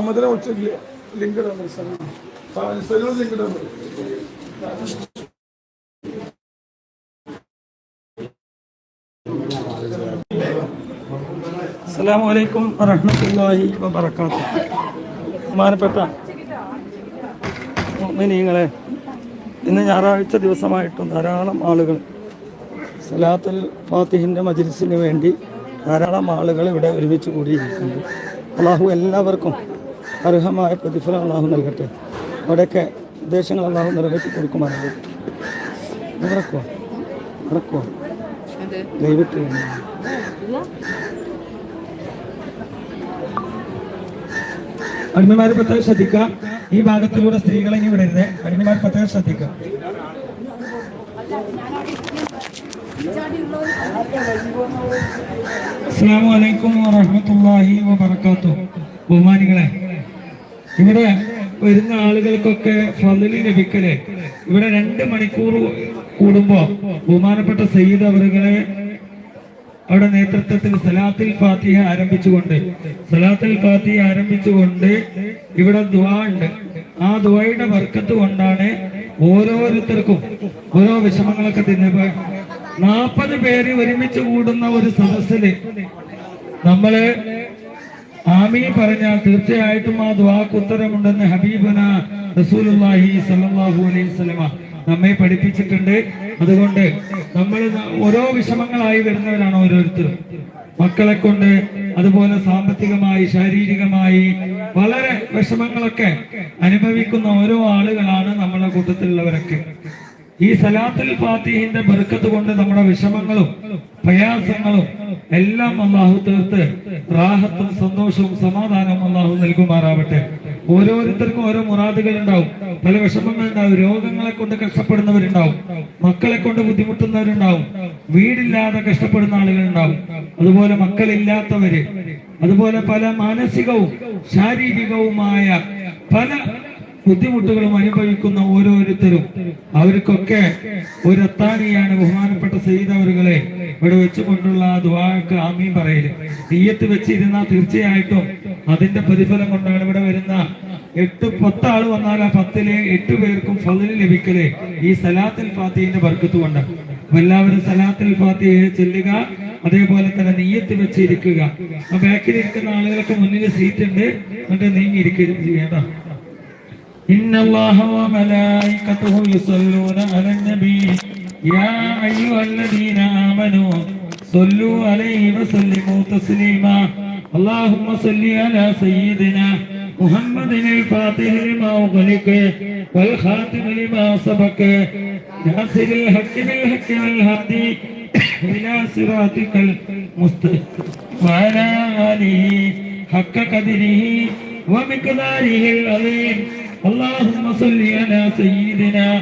മുഹമ്മദിനെ വിളിച്ചില്ല ലിങ്ക് ഇടാൻ അസ്സാം വലൈക്കും വറഹമത്തല്ലാഹി വബർക്കാത്തു ബഹുമാനപ്പെട്ട മിനിങ്ങളെ ഇന്ന് ഞായറാഴ്ച ദിവസമായിട്ടും ധാരാളം ആളുകൾ സലാത്തുൽ ഫാത്തിഹിന്റെ മജിലിസിന് വേണ്ടി ധാരാളം ആളുകൾ ഇവിടെ ഒരുമിച്ച് കൂടിയിരിക്കുന്നു. അള്ളാഹു എല്ലാവർക്കും അർഹമായ പ്രതിഫലം അള്ളാഹു നൽകട്ടെ. അവിടെയൊക്കെ ഉദ്ദേശങ്ങൾ അള്ളാഹു നിറവേറ്റി കൊടുക്കുമാറാകും നടക്കുമോ നടക്കുമോ ദൈവത്ത് വേണ്ടി അടിമമാർ പ്രത്യേകം ശ്രദ്ധിക്കുക. ഈ ഭാഗത്തിലൂടെ സ്ത്രീകളെ ഇനി വിടരുത്. അടിമമാർ പ്രത്യേകം ശ്രദ്ധിക്കുക. അസ്സാം വലൈക്കും വാഹമത്തല്ലാഹി വാത്തു ബഹുമാനികളെ ഇവിടെ വരുന്ന ആളുകൾക്കൊക്കെ ഫലി ലഭിക്കൽ. ഇവിടെ രണ്ട് മണിക്കൂർ കൂടുമ്പോ ബഹുമാനപ്പെട്ട സയ്യിദ് അവരുകളെ അവിടെ നേതൃത്വത്തിൽ സലാത്തിൽ ഫാത്തിഹ ആരംഭിച്ചുകൊണ്ട് സലാത്തിൽ ഫാത്തിഹ ആരംഭിച്ചുകൊണ്ട് ഇവിടെ ദുവാ ഉണ്ട്. ആ ദുവയുടെ വർക്കത്ത് കൊണ്ടാണ് ഓരോരുത്തർക്കും ഓരോ വിഷമങ്ങളൊക്കെ തിന്നപ്പോ നാൽപ്പത് പേര് ഒരുമിച്ച് കൂടുന്ന ഒരു സദസ്സിൽ നമ്മൾ ആമീ പറഞ്ഞാൽ തീർച്ചയായിട്ടും ആ ദുആക്ക് ഉത്തരമുണ്ടെന്ന് ഹബീബന റസൂലുള്ളാഹി സല്ലല്ലാഹു അലൈഹി വസല്ലമ നമ്മെ പഠിപ്പിച്ചിട്ടുണ്ട്. അതുകൊണ്ട് നമ്മൾ ഓരോ വിഷമങ്ങളായി വരുന്നവരാണ് ഓരോരുത്തരും മക്കളെ കൊണ്ട് അതുപോലെ സാമ്പത്തികമായി ശാരീരികമായി വളരെ വിഷമങ്ങളൊക്കെ അനുഭവിക്കുന്ന ഓരോ ആളുകളാണ് നമ്മുടെ കൂട്ടത്തിലുള്ളവരൊക്കെ. ഈ സലാത്തുൽ ഫാത്തിഹിന്റെ ബർക്കത്ത് കൊണ്ട് നമ്മുടെ വിഷമങ്ങളും പ്രയാസങ്ങളും എല്ലാം അള്ളാഹു തീർത്ത് റാഹത്തും സന്തോഷവും സമാധാനവും അള്ളാഹു നൽകുമാറാവട്ടെ. ഓരോരുത്തർക്കും ഓരോ മുറാദുകൾ ഉണ്ടാവും പല വിഷമങ്ങൾ ഉണ്ടാവും രോഗങ്ങളെ കൊണ്ട് കഷ്ടപ്പെടുന്നവരുണ്ടാവും. മക്കളെ കൊണ്ട് ബുദ്ധിമുട്ടുന്നവരുണ്ടാവും. വീടില്ലാതെ കഷ്ടപ്പെടുന്ന ആളുകൾ ഉണ്ടാവും അതുപോലെ മക്കളില്ലാത്തവര് അതുപോലെ പല മാനസികവും ശാരീരികവുമായ പല ബുദ്ധിമുട്ടുകളും അനുഭവിക്കുന്ന ഓരോരുത്തരും. അവർക്കൊക്കെ ഒരു അത്താണിയാണ് ബഹുമാനപ്പെട്ട സെയ്തവറുകളെ ഇവിടെ വെച്ച് കൊണ്ടുള്ള ദുവാക്ക് ആമീൻ പറയൽ. തീയത്ത് വെച്ചിരുന്നാൽ തീർച്ചയായിട്ടും അതിന്റെ പ്രതിഫലം കൊണ്ടാണ് ഇവിടെ വരുന്ന എട്ട് പത്താൾ വന്നാൽ ആ പത്തിലെ എട്ട് പേർക്കും ഫലന് ലഭിക്കലേ ഈ സലാത്തിൽ ഫാത്തിന്റെ വർക്കത്ത് കൊണ്ട്. എല്ലാവരും സലാത്തിൽ ഫാത്തി ചെല്ലുക അതേപോലെ തന്നെ നെയ്യത്ത് വെച്ചിരിക്കുക. ബാക്കിൽ ഇരിക്കുന്ന ആളുകളൊക്കെ മുന്നിൽ സീറ്റ് ഉണ്ട് എന്നിട്ട് നീങ്ങി ഇരിക്കരുത് ചെയ്യണം ഇന്നല്ലാഹു വമലായികത്തുഹു യുസല്ലൂന يا أيها الذين آمنوا صلوا عليه وسلموا تسليما اللهم صل على سيدنا محمد الفاتح لما أغلق والخاتم لما سبق ناصر الحق بالحق والهدي إلى صراطك المستقيم وعلى آله حق قدره ومقداره العظيم اللهم صل على سيدنا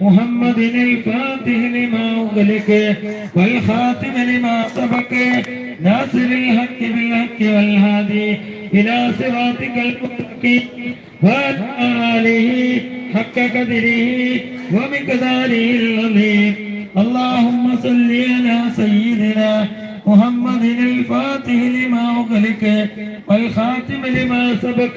محمد الفاتح لما أغلق والخاتم لما سبق ناصر الحق بالحق والهادي إلى صراطك المستقيم وعلى آله حق قدره ومقداره العظيم اللهم صل على سيدنا محمد الفاتح لما أغلق والخاتم لما سبق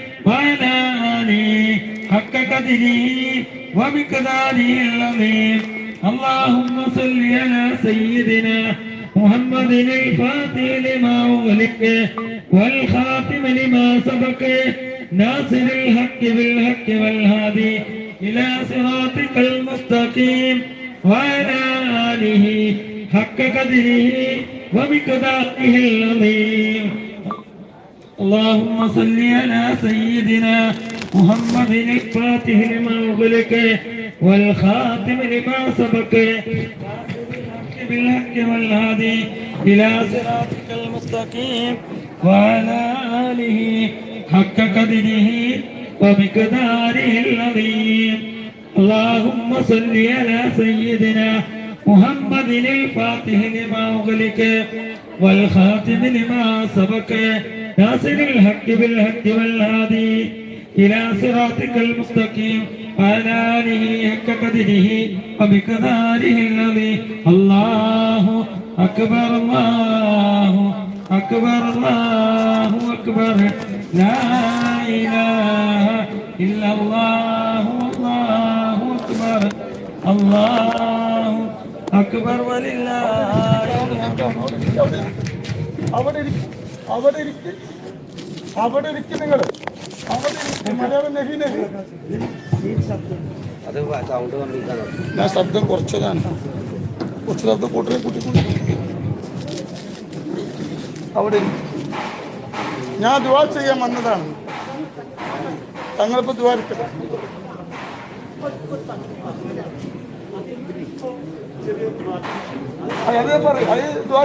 وعلى آله حق قدره ومقداره العظيم اللهم صل على سيدنا محمد الفاتح لما أغلق والخاتم لما سبق ناصر الحق بالحق والهادي إلى صراطك المستقيم وعلى آله حق قدره ومقداره العظيم اللهم صل على سيدنا محمد الفاتح لما أغلق والخاتم لما سبق بالحق والهادي إلى صراطك المستقيم وعلى آله حق قدره ومقداره العظيم اللهم صل على سيدنا محمد الفاتح لما أغلق والخاتم لما سبق ناصر الحق بالحق والهادي إلى صراطك المستقيم على آله حق قدره وبقداره الذي الله أكبر الله أكبر الله أكبر لا إله إلا الله والله أكبر الله أكبر ولله الحمد അവിടെ ഇരിക്ക്. അവിടെ ഇരിക്കും നിങ്ങൾ അവിടെ ഇരിക്ക്. മലയാളം നഹി നഹി. അത് സൗണ്ട് കമ്മിക്കാണ് ഞാൻ ശബ്ദം കുറച്ചതാണ്. കുറച്ച് ശബ്ദം കൂട്ടരെ കൂട്ടിക്കൊണ്ട് അവിടെ ഞാൻ ദുവാ ചെയ്യാൻ വന്നതാണ്. തങ്ങളിപ്പോ ദ്വാരിക്കട്ടെ അതെ പറയും. അത് ദ്വാ